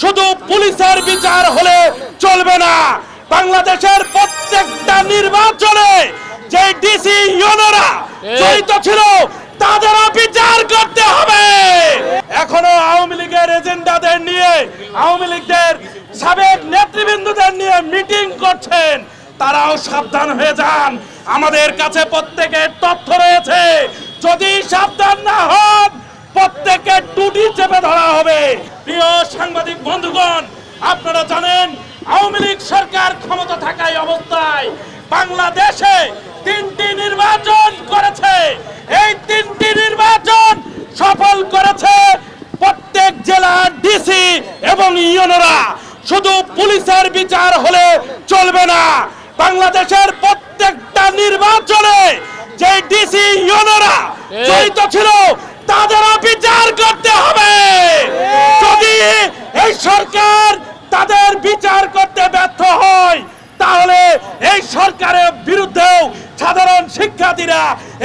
শুধু পুলিশের বিচার হলে চলবে না। বাংলাদেশের প্রত্যেকটা নির্বাচনে যে ডিসি ইউনোরা জড়িত ছিল তাদেরও বিচার করতে হবে। এখনও আওয়ামী লীগের এজেন্ডাদের নিয়ে আওয়ামী লীগের সাবেক নেতৃবৃন্দদের নিয়ে মিটিং করছেন। তারাও সাবধান হয়ে যান। আমাদের কাছে প্রত্যেকের তথ্য রয়েছে। যদি সাবধান না হন প্রত্যেককে টুটি চেপে ধরা হবে প্রিয় সাংবাদিক বন্ধুগণ আপনারা জানেন আওয়ামী লীগ সরকার ক্ষমতা থাকায় অবস্থায় বাংলাদেশে তিনটি নির্বাচন করেছে। এই তিনটি নির্বাচন সফল করেছে প্রত্যেক জেলার ডিসি এবং ইউনোরা শুধু পুলিশের বিচার হলে চলবে না। বাংলাদেশের প্রত্যেকটা নির্বাচনে যে ডিসি ইউনোরা জড়িত ছিল তাদেরও বিচার করতে হবে। সরকার তাদের বিচার করতে ব্যর্থ হয়, তাহলে এই সরকারের বিরুদ্ধেও সাধারণ শিক্ষার্থীরা,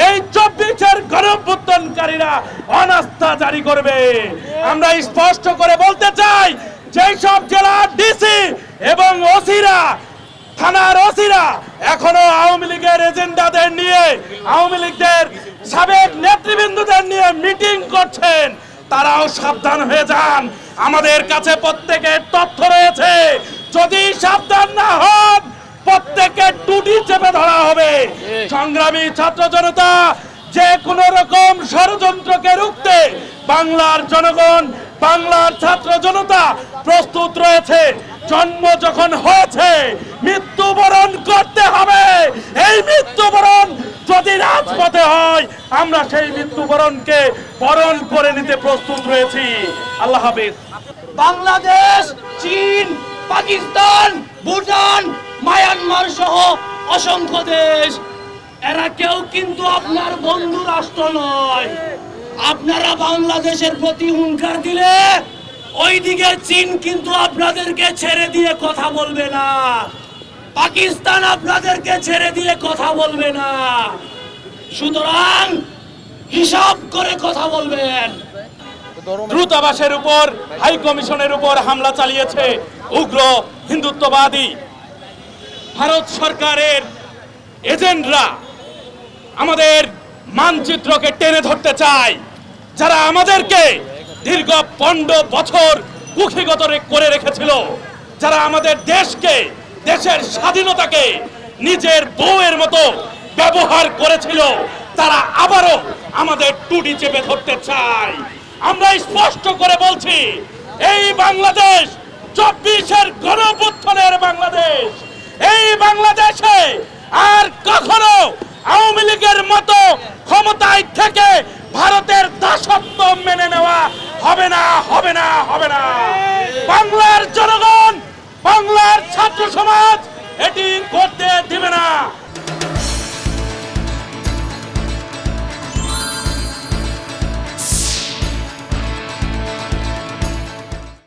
এই চব্বিশের গণভ্যুত্থানকারীরা অনাস্থা জারি করবে। আমরা স্পষ্ট করে বলতে চাই যেই সব জেলার ডিসি এবং ওসিরা, থানার ওসিরা এখনও আওয়ামী লীগের এজেন্ডাদের নিয়ে, আওয়ামী লীগদের সাবেক নেতৃবৃন্দদের নিয়ে মিটিং করছেন, তারাও সাবধান হয়ে যান। আমাদের কাছে প্রত্যেকের তথ্য রয়েছে। যদি সাবধান না হন প্রত্যেকের টুটি চেপে ধরা হবে। সংগ্রামী ছাত্র জনতা, যে কোন রকম ষড়যন্ত্রকে রুখতে বাংলার জনগণ, বাংলার ছাত্র জনতা প্রস্তুত রয়েছে। জন্ম যখন হয়েছে, মৃত্যুবরণ করতে হবে। এই মৃত্যুবরণ যদি রাজপথে হয়, আমরা সেই মৃত্যুবরণকে বরণ করে নিতে প্রস্তুত রয়েছি। আল্লাহ হাফিজ। বাংলাদেশ, চীন, পাকিস্তান, ভুটান, মায়ানমার সহ অসংখ্য দেশ, এরা কেউ কিন্তু আপনার বন্ধু রাষ্ট্র নয়। আপনারা বাংলাদেশের প্রতি হুঙ্কার দিলে ওইদিকে চীন কিন্তু আপনাদেরকে ছেড়ে দিয়ে কথা বলবে না। পাকিস্তান আপনাদেরকে ছেড়ে দিয়ে কথা বলবে না। সুতরাং হিসাব করে কথা বলবেন। দ্রুতাবাসের উপর, হাই কমিশনের উপর হামলা চালিয়েছে উগ্র হিন্দুত্ববাদী। ভারত সরকারের এজেন্টরা আমাদের মানচিত্রকে টেনে ধরতে চায়। যারা আমাদেরকে দীর্ঘ পনেরো বছর কুক্ষিগত রে- করে রেখেছিল। যারা আমাদের দেশকে, দেশের স্বাধীনতাকে নিজের বউয়ের মতো ব্যবহার করেছিল, তারা আবারও আমাদের টুটি চেপে ধরতে চায়। আমরা স্পষ্ট করে বলছি, এই বাংলাদেশ চব্বিশের গণপুত্থনের বাংলাদেশ। এই বাংলাদেশে আর কখনো আওয়ামী লীগের মতো ক্ষমতায় থেকে ভারতের দাসত্ব মেনে নেওয়া হবে না হবে না হবে না বাংলার জনগণ বাংলার ছাত্র সমাজ এটি করতে দিবে না।